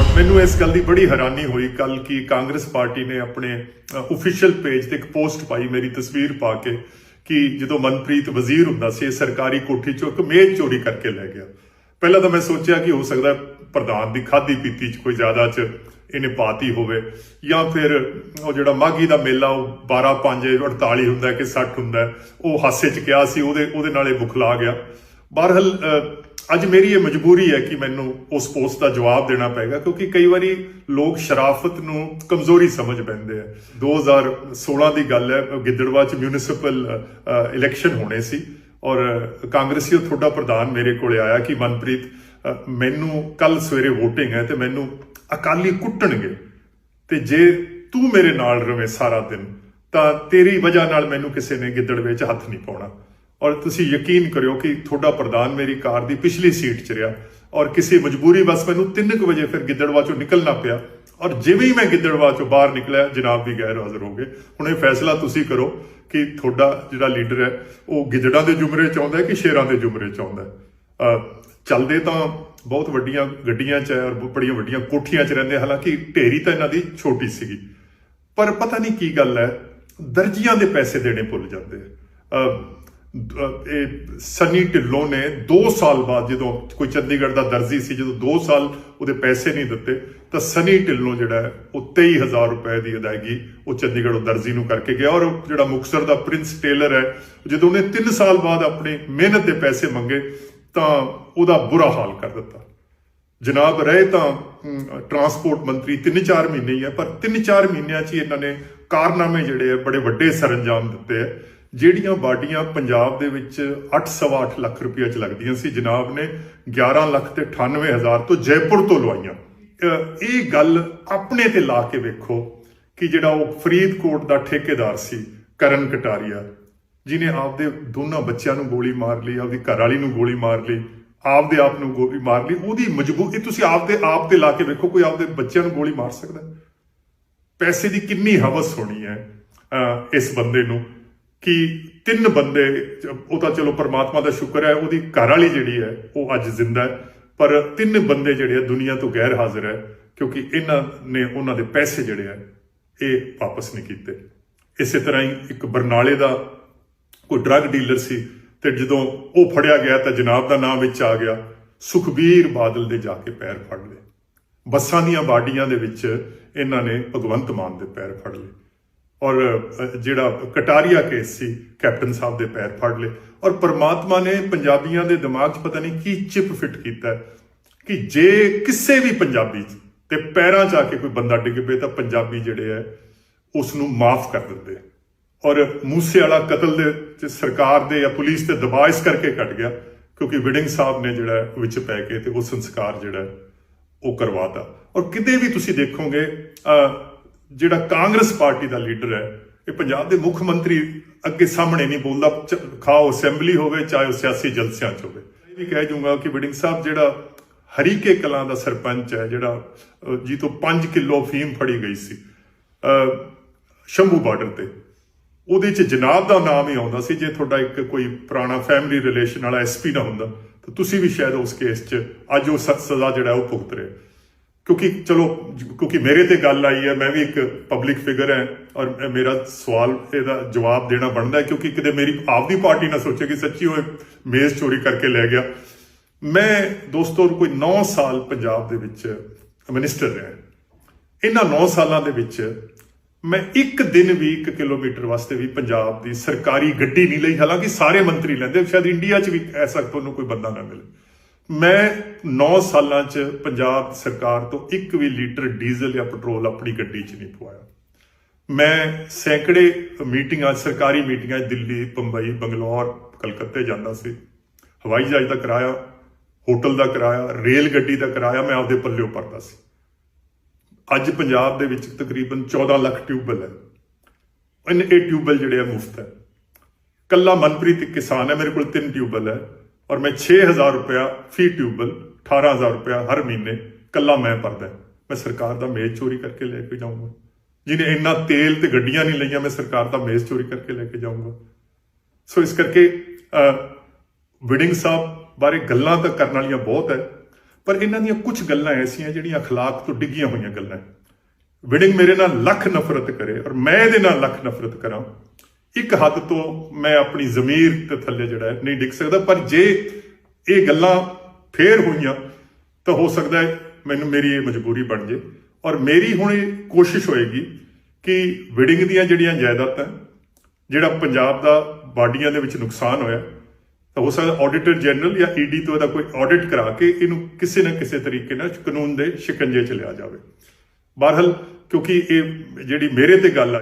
ਮੈਨੂੰ ਇਸ ਗੱਲ ਦੀ ਬੜੀ ਹੈਰਾਨੀ ਹੋਈ ਕੱਲ ਕਿ ਕਾਂਗਰਸ ਪਾਰਟੀ ਨੇ ਆਪਣੇ ਅਫੀਸ਼ੀਅਲ ਪੇਜ ਤੇ ਇੱਕ ਪੋਸਟ ਪਾਈ ਮੇਰੀ ਤਸਵੀਰ ਪਾ ਕੇ ਕਿ ਜਦੋਂ ਮਨਪ੍ਰੀਤ ਵਜ਼ੀਰ ਹੁੰਦਾ ਸੀ, ਇਹ ਸਰਕਾਰੀ ਕੋਠੀ ਚੋਂ ਇੱਕ ਮੇਜ਼ ਚੋਰੀ ਕਰਕੇ ਲੈ ਗਿਆ। ਪਹਿਲਾਂ ਤਾਂ ਮੈਂ ਸੋਚਿਆ ਕਿ ਹੋ ਸਕਦਾ ਪ੍ਰਧਾਨ ਦੀ ਖਾਦੀ ਪੀਤੀ ਚ ਕੋਈ ਜ਼ਿਆਦਾ ਚ ਇਹਨੇ ਪਾਤੀ ਹੋਵੇ ਜਾਂ ਫਿਰ ਉਹ ਜਿਹੜਾ ਮਾਗੀ ਦਾ ਮੇਲਾ, ਉਹ 12 5 48 ਹੁੰਦਾ ਕਿ 60 ਹੁੰਦਾ, ਉਹ ਹਾਸੇ ਚ ਕਿਹਾ ਸੀ, ਉਹਦੇ ਉਹਦੇ ਨਾਲ ਇਹ ਬੁਖਲਾ ਗਿਆ। ਬਹਰਹਾਲ ਅੱਜ ਮੇਰੀ ਇਹ ਮਜਬੂਰੀ ਹੈ ਕਿ ਮੈਨੂੰ ਉਸ ਪੋਸਟ ਦਾ ਜਵਾਬ ਦੇਣਾ ਪਏਗਾ, ਕਿਉਂਕਿ ਕਈ ਵਾਰੀ ਲੋਕ ਸ਼ਰਾਫਤ ਨੂੰ ਕਮਜ਼ੋਰੀ ਸਮਝ ਪੈਂਦੇ ਆ। 2016 ਦੀ ਗੱਲ ਹੈ, ਗਿੱਦੜਵਾ ਚ ਮਿਊਨਿਸਪਲ ਇਲੈਕਸ਼ਨ ਹੋਣੇ ਸੀ ਔਰ ਕਾਂਗਰਸੀ ਤੁਹਾਡਾ ਪ੍ਰਧਾਨ ਮੇਰੇ ਕੋਲੇ ਆਇਆ ਕਿ ਮਨਪ੍ਰੀਤ ਮੈਨੂੰ ਕੱਲ ਸਵੇਰੇ VOTING ਹੈ ਤੇ ਮੈਨੂੰ ਅਕਾਲੀ ਕੁੱਟਣਗੇ। ਤੇ ਜੇ ਤੂੰ ਮੇਰੇ ਨਾਲ ਰਵੇਂ ਸਾਰਾ ਦਿਨ, ਤਾਂ ਤੇਰੀ ਵਜ੍ਹਾ ਨਾਲ ਮੈਨੂੰ ਕਿਸੇ ਨੇ ਗਿੱਦੜ ਵਿੱਚ ਹੱਥ ਨਹੀਂ ਪਾਉਣਾ। ਔਰ ਤੁਸੀਂ ਯਕੀਨ ਕਰਿਓ ਕਿ ਤੁਹਾਡਾ ਪ੍ਰਧਾਨ ਮੇਰੀ ਕਾਰ ਦੀ ਪਿਛਲੀ ਸੀਟ 'ਚ ਰਿਹਾ ਔਰ ਕਿਸੇ ਮਜਬੂਰੀ ਬਸ ਮੈਨੂੰ 3:00 ਵਜੇ ਫਿਰ ਗਿੱਦੜਵਾ ਚੋਂ ਨਿਕਲਣਾ ਪਿਆ ਔਰ ਜਿਵੇਂ ਹੀ ਮੈਂ ਗਿੱਦੜਵਾ ਚੋਂ ਬਾਹਰ ਨਿਕਲਿਆ, ਜਨਾਬ ਵੀ ਗੈਰ ਹਾਜ਼ਰ ਹੋ ਗਏ। ਹੁਣ ਇਹ ਫੈਸਲਾ ਤੁਸੀਂ ਕਰੋ ਕਿ ਤੁਹਾਡਾ ਜਿਹੜਾ ਲੀਡਰ ਹੈ, ਉਹ ਗਿੱਦੜਾਂ ਦੇ ਜੁਮਰੇ ਚ ਆਉਂਦਾ ਹੈ ਕਿ ਸ਼ੇਰਾਂ ਦੇ ਜੁਮਰੇ ਚ ਆਉਂਦਾ ਹੈ? ਚੱਲਦੇ ਤਾਂ ਬਹੁਤ ਵੱਡੀਆਂ ਗੱਡੀਆਂ 'ਚ ਹੈ ਔਰ ਬੜੀਆਂ ਵੱਡੀਆਂ ਕੋਠੀਆਂ 'ਚ ਰਹਿੰਦੇ ਹਾਲਾਂਕਿ ਢੇਰੀ ਤਾਂ ਇਹਨਾਂ ਦੀ ਛੋਟੀ ਸੀਗੀ। ਪਰ ਪਤਾ ਨਹੀਂ ਕੀ ਗੱਲ ਹੈ, ਦਰਜੀਆਂ ਦੇ ਪੈਸੇ ਦੇਣੇ ਭੁੱਲ ਜਾਂਦੇ ਆ। ਇਹ ਸਨੀ ਢਿੱਲੋਂ ਨੇ 2 ਸਾਲ ਬਾਅਦ ਜਦੋਂ ਕੋਈ ਚੰਡੀਗੜ੍ਹ ਦਾ ਦਰਜੀ ਸੀ ਜਦੋਂ 2 ਸਾਲ ਉਹਦੇ ਪੈਸੇ ਨਹੀਂ ਦਿੱਤੇ ਤਾਂ ਸਨੀ ਢਿੱਲੋਂ ਜਿਹੜਾ ਹੈ, ਉਹ 23000 ਰੁਪਏ ਦੀ ਅਦਾਇਗੀ ਉਹ ਚੰਡੀਗੜ੍ਹ ਦਰਜੀ ਨੂੰ ਕਰਕੇ ਗਿਆ ਔਰ ਜਿਹੜਾ ਮੁਕਸਰ ਦਾ ਪ੍ਰਿੰਸ ਟੇਲਰ ਹੈ ਜਦੋਂ ਉਹਨੇ 3 ਸਾਲ ਬਾਅਦ ਆਪਣੀ ਮਿਹਨਤ ਦੇ ਪੈਸੇ ਮੰਗੇ ਤਾਂ ਉਹਦਾ ਬੁਰਾ ਹਾਲ ਕਰ ਦਿੱਤਾ। ਜਨਾਬ ਰਹੇ ਤਾਂ ਟਰਾਂਸਪੋਰਟ ਮੰਤਰੀ 3-4 ਮਹੀਨੇ ਹੀ ਹੈ ਪਰ 3-4 ਮਹੀਨਿਆਂ 'ਚ ਹੀ ਇਹਨਾਂ ਨੇ ਕਾਰਨਾਮੇ ਜਿਹੜੇ ਆ ਬੜੇ ਵੱਡੇ ਸਰੰਜਾਮ ਦਿੱਤੇ ਆ ਜਿਹੜੀਆਂ ਬਾਡੀਆਂ ਪੰਜਾਬ ਦੇ ਵਿੱਚ 8.8 ਲੱਖ ਰੁਪਏ 'ਚ ਲੱਗਦੀਆਂ ਸੀ, ਜਨਾਬ ਨੇ 11 ਲੱਖ ਤੇ 98 ਹਜ਼ਾਰ ਤੋਂ ਜੈਪੁਰ ਤੋਂ ਲਵਾਈਆਂ। ਇਹ ਗੱਲ ਆਪਣੇ ਤੇ ਲਾ ਕੇ ਵੇਖੋ ਕਿ ਜਿਹੜਾ ਉਹ ਫਰੀਦਕੋਟ ਦਾ ਠੇਕੇਦਾਰ ਸੀ, ਕਰਨ ਕਟਾਰੀਆ ਜਿਨੇ ਆਪਦੇ ਦੋਨਾਂ ਬੱਚਿਆਂ ਨੂੰ ਗੋਲੀ ਮਾਰ ਲਈ, ਆਪਦੀ ਘਰ ਵਾਲੀ ਨੂੰ ਗੋਲੀ ਮਾਰ ਲਈ, ਆਪਦੇ ਆਪ ਨੂੰ ਗੋਲੀ ਮਾਰ ਲਈ, ਉਹਦੀ ਮਜਬੂਰੀ ਤੁਸੀਂ ਆਪਦੇ ਆਪ ਤੇ ਲਾ ਕੇ ਵੇਖੋ, ਕੋਈ ਆਪਦੇ ਬੱਚਿਆਂ ਨੂੰ ਗੋਲੀ ਮਾਰ ਸਕਦਾ। ਪੈਸੇ ਦੀ ਕਿੰਨੀ ਹਵਸ ਹੋਣੀ ਹੈ ਇਸ ਬੰਦੇ ਨੂੰ। ਕਿ ਤਿੰਨ ਬੰਦੇ, ਉਹ ਤਾਂ ਚਲੋ ਪਰਮਾਤਮਾ ਦਾ ਸ਼ੁਕਰ ਹੈ, ਉਹਦੀ ਘਰ ਵਾਲੀ ਜਿਹੜੀ ਹੈ, ਉਹ ਅੱਜ ਜ਼ਿੰਦਾ ਹੈ। ਪਰ ਤਿੰਨ ਬੰਦੇ ਜਿਹੜੇ ਆ, ਦੁਨੀਆ ਤੋਂ ਗੈਰ ਹਾਜ਼ਰ ਹੈ, ਕਿਉਂਕਿ ਇਹਨਾਂ ਨੇ ਉਹਨਾਂ ਦੇ ਪੈਸੇ ਜਿਹੜੇ ਆ, ਇਹ ਵਾਪਸ ਨਹੀਂ ਕੀਤੇ। ਇਸੇ ਤਰ੍ਹਾਂ ਹੀ ਇੱਕ ਬਰਨਾਲੇ ਦਾ ਕੋਈ ਡਰੱਗ ਡੀਲਰ ਸੀ ਤੇ ਜਦੋਂ ਉਹ ਫੜਿਆ ਗਿਆ ਤਾਂ ਜਨਾਬ ਦਾ ਨਾਮ ਵਿੱਚ ਆ ਗਿਆ, ਸੁਖਬੀਰ ਬਾਦਲ ਦੇ ਜਾ ਕੇ ਪੈਰ ਫੜ ਲਏ। ਬੱਸਾਂ ਦੀਆਂ ਬਾਡੀਆਂ ਦੇ ਵਿੱਚ ਇਹਨਾਂ ਨੇ ਭਗਵੰਤ ਮਾਨ ਦੇ ਪੈਰ ਫੜ ਲਏ। ਔਰ ਜਿਹੜਾ ਕਟਾਰੀਆ ਕੇਸ ਸੀ, ਕੈਪਟਨ ਸਾਹਿਬ ਦੇ ਪੈਰ ਫੜ ਲਏ। ਔਰ ਪਰਮਾਤਮਾ ਨੇ ਪੰਜਾਬੀਆਂ ਦੇ ਦਿਮਾਗ 'ਚ ਪਤਾ ਨਹੀਂ ਕੀ ਚਿਪ ਫਿੱਟ ਕੀਤਾ। ਕਿ ਜੇ ਕਿਸੇ ਵੀ ਪੰਜਾਬੀ 'ਚ ਤੇ ਪੈਰਾਂ 'ਚ ਆ ਕੇ ਕੋਈ ਬੰਦਾ ਡਿੱਗ ਪਏ ਤਾਂ ਪੰਜਾਬੀ ਜਿਹੜੇ ਹੈ ਉਸ ਨੂੰ ਮਾਫ ਕਰ ਦਿੰਦੇ। ਔਰ ਮੂਸੇ ਵਾਲਾ ਕਤਲ ਦੇ ਚ ਸਰਕਾਰ ਦੇ ਜਾਂ ਪੁਲਿਸ ਤੇ ਦਬਾਅ ਇਸ ਕਰਕੇ ਘਟ ਗਿਆ ਕਿਉਂਕਿ ਵਿਡਿੰਗ ਸਾਹਿਬ ਨੇ ਜਿਹੜਾ ਵਿੱਚ ਪੈ ਕੇ ਤੇ ਉਹ ਸੰਸਕਾਰ ਜਿਹੜਾ ਹੈ ਉਹ ਕਰਵਾਤਾ। ਔਰ ਕਿਤੇ ਵੀ ਤੁਸੀਂ ਦੇਖੋਗੇ ਜਿਹੜਾ ਕਾਂਗਰਸ ਪਾਰਟੀ ਦਾ ਲੀਡਰ ਹੈ ਇਹ ਪੰਜਾਬ ਦੇ ਮੁੱਖ ਮੰਤਰੀ ਅੱਗੇ ਸਾਹਮਣੇ ਨਹੀਂ ਬੋਲਦਾ ਚ- ਖਾਓ ਅਸੈਂਬਲੀ ਹੋਵੇ ਚਾਹੇ ਉਹ ਸਿਆਸੀ ਜਲਸਿਆਂ 'ਚ ਹੋਵੇ। ਇਹ ਵੀ ਕਹਿ ਜੂੰਗਾ ਕਿ ਵਿਡਿੰਗ ਸਾਹਿਬ ਜਿਹੜਾ ਹਰੀਕੇ ਕਲਾਂ ਦਾ ਸਰਪੰਚ ਹੈ ਜਿਹੜਾ ਅਹ, ਜੀ ਤੋਂ 5 ਕਿਲੋ ਫੀਮ ਫੜੀ ਗਈ ਸੀ ਅਹ, ਸ਼ੰਭੂ ਬਾਰਡਰ ਤੇ ਉਹਦੇ 'ਚ ਜਨਾਬ ਦਾ ਨਾਮ ਹੀ ਆਉਂਦਾ ਸੀ ਜੇ ਤੁਹਾਡਾ ਇੱਕ ਕੋਈ ਪੁਰਾਣਾ ਫੈਮਿਲੀ ਰਿਲੇਸ਼ਨ ਵਾਲਾ ਐਸਪੀ ਨਾ ਹੁੰਦਾ ਤਾਂ ਤੁਸੀਂ ਵੀ ਸ਼ਾਇਦ ਉਸ ਕੇਸ 'ਚ ਅੱਜ ਉਹ ਸ- ਸਜ਼ਾ ਜਿਹੜਾ ਉਹ ਭੁਗਤ ਰਹੇ। ਕਿਉਂਕਿ ਚਲੋ, ਕਿਉਂਕਿ ਮੇਰੇ ਤੇ ਗੱਲ ਆਈ ਹੈ, ਮੈਂ ਵੀ ਇੱਕ ਪਬਲਿਕ ਫਿਗਰ ਹਾਂ ਔਰ ਮੇਰਾ ਸਵਾਲ ਇਹਦਾ ਜਵਾਬ ਦੇਣਾ ਬਣਦਾ ਹੈ ਕਿਉਂਕਿ ਕਿਤੇ ਮੇਰੀ ਆਪਦੀ ਪਾਰਟੀ ਨਾ ਸੋਚੇ ਕਿ ਸੱਚੀ ਉਹ ਮੇਜ਼ ਚੋਰੀ ਕਰਕੇ ਲੈ ਗਿਆ। ਮੈਂ ਦੋਸਤੋ, ਕੋਈ 9 ਸਾਲ ਪੰਜਾਬ ਦੇ ਵਿੱਚ ਮਿਨਿਸਟਰ ਰਿਹਾ। ਇਹਨਾਂ 9 ਸਾਲਾਂ ਦੇ ਵਿੱਚ ਮੈਂ ਇੱਕ ਦਿਨ ਵੀ 1 ਕਿਲੋਮੀਟਰ ਵਾਸਤੇ ਵੀ ਪੰਜਾਬ ਦੀ ਸਰਕਾਰੀ ਗੱਡੀ ਨਹੀਂ ਲਈ। ਹਾਲਾਂਕਿ ਸਾਰੇ ਮੰਤਰੀ ਲੈਂਦੇ, ਸ਼ਾਇਦ ਇੰਡੀਆ 'ਚ ਵੀ ਐਸਾ ਤੁਹਾਨੂੰ ਕੋਈ ਬੰਦਾ ਨਾ ਮਿਲੇ। ਮੈਂ 9 ਸਾਲਾਂ 'ਚ ਪੰਜਾਬ ਸਰਕਾਰ ਤੋਂ ਇੱਕ ਵੀ ਲੀਟਰ ਡੀਜ਼ਲ ਜਾਂ ਪੈਟਰੋਲ ਆਪਣੀ ਗੱਡੀ 'ਚ ਨਹੀਂ ਪਵਾਇਆ। ਮੈਂ ਸੈਂਕੜੇ ਮੀਟਿੰਗਾਂ, ਸਰਕਾਰੀ ਮੀਟਿੰਗਾਂ ਦਿੱਲੀ, ਬੰਬਈ, ਬੰਗਲੌਰ, ਕਲਕੱਤੇ ਜਾਂਦਾ ਸੀ। ਹਵਾਈ ਜਹਾਜ਼ ਦਾ ਕਿਰਾਇਆ, ਹੋਟਲ ਦਾ ਕਿਰਾਇਆ, ਰੇਲ ਗੱਡੀ ਦਾ ਕਿਰਾਇਆ ਮੈਂ ਆਪਦੇ ਪੱਲਿਓਂ ਭਰਦਾ ਸੀ। ਅੱਜ ਪੰਜਾਬ ਦੇ ਵਿੱਚ ਤਕਰੀਬਨ 14 ਲੱਖ ਟਿਊਬਵੈੱਲ ਹੈ। ਇਹਨ ਇਹ ਟਿਊਬਵੈੱਲ ਜਿਹੜੇ ਆ ਮੁਫਤ ਹੈ। ਕੱਲਾ ਮਨਪ੍ਰੀਤ ਇੱਕ ਕਿਸਾਨ ਹੈ, ਮੇਰੇ ਕੋਲ ਤਿੰਨ ਟਿਊਬਵੈੱਲ ਹੈ। ਔਰ ਮੈਂ 6000 ਰੁਪਇਆ ਫੀ ਟਿਊਬਵੈੱਲ 18000 ਰੁਪਇਆ ਹਰ ਮਹੀਨੇ ਕੱਲਾ ਮੈਂ ਭਰਦਾ ਮੈਂ ਸਰਕਾਰ ਦਾ ਮੇਜ਼ ਚੋਰੀ ਕਰਕੇ ਲੈ ਕੇ ਜਾਊਂਗਾ। ਜਿਹਨੇ ਇੰਨਾ ਤੇਲ ਤੇ ਗੱਡੀਆਂ ਨਹੀਂ ਲਈਆਂ, ਮੈਂ ਸਰਕਾਰ ਦਾ ਮੇਜ਼ ਚੋਰੀ ਕਰਕੇ ਲੈ ਕੇ ਜਾਊਂਗਾ। ਸੋ ਇਸ ਕਰਕੇ ਵਿਡਿੰਗ ਸਾਹਿਬ ਬਾਰੇ ਗੱਲਾਂ ਤਾਂ ਕਰਨ ਵਾਲੀਆਂ ਬਹੁਤ ਹੈ, ਪਰ ਇਹਨਾਂ ਦੀਆਂ ਕੁਝ ਗੱਲਾਂ ਐਸੀਆਂ ਜਿਹੜੀਆਂ ਅਖਲਾਕ ਤੋਂ ਡਿੱਗੀਆਂ ਹੋਈਆਂ ਗੱਲਾਂ ਵਿਡਿੰਗ ਮੇਰੇ ਨਾਲ ਲੱਖ ਨਫ਼ਰਤ ਕਰੇ ਔਰ ਮੈਂ ਇਹਦੇ ਨਾਲ ਲੱਖ ਨਫ਼ਰਤ ਕਰਾਂ। ਇੱਕ ਹੱਦ ਤੋਂ ਮੈਂ ਆਪਣੀ ਜ਼ਮੀਰ ਤੇ ਥੱਲੇ ਜਿਹੜਾ ਨਹੀਂ ਡਿੱਗ ਸਕਦਾ, ਪਰ ਜੇ ਇਹ ਗੱਲਾਂ ਫੇਰ ਹੋਈਆਂ, ਤਾਂ ਹੋ ਸਕਦਾ ਹੈ ਮੈਨੂੰ ਮੇਰੀ ਇਹ ਮਜਬੂਰੀ ਬਣ ਜੇ। ਔਰ ਮੇਰੀ ਹੁਣ ਇਹ ਕੋਸ਼ਿਸ਼ ਹੋਏਗੀ ਕਿ ਵਿਡਿੰਗ ਦੀਆਂ ਜਿਹੜੀਆਂ ਜਾਇਦਾਦਾਂ, ਜਿਹੜਾ ਪੰਜਾਬ ਦਾ ਬਾਡੀਆਂ ਦੇ ਵਿੱਚ ਨੁਕਸਾਨ ਹੋਇਆ, ਤਾਂ ਹੋ ਸਕਦਾ ਆਡੀਟਰ ਜਨਰਲ ਜਾਂ ਈਡੀ ਤੋਂ ਇਹਦਾ ਕੋਈ ਆਡਿਟ ਕਰਾ ਕੇ ਇਹਨੂੰ ਕਿਸੇ ਨਾ ਕਿਸੇ ਤਰੀਕੇ ਨਾਲ ਕਾਨੂੰਨ ਦੇ ਸ਼ਿਕੰਜੇ ਚ ਲਿਆ ਜਾਵੇ। ਬਹਰਹਾਲ, ਕਿਉਂਕਿ ਇਹ ਜਿਹੜੀ ਮੇਰੇ ਤੇ ਗੱਲ ਆ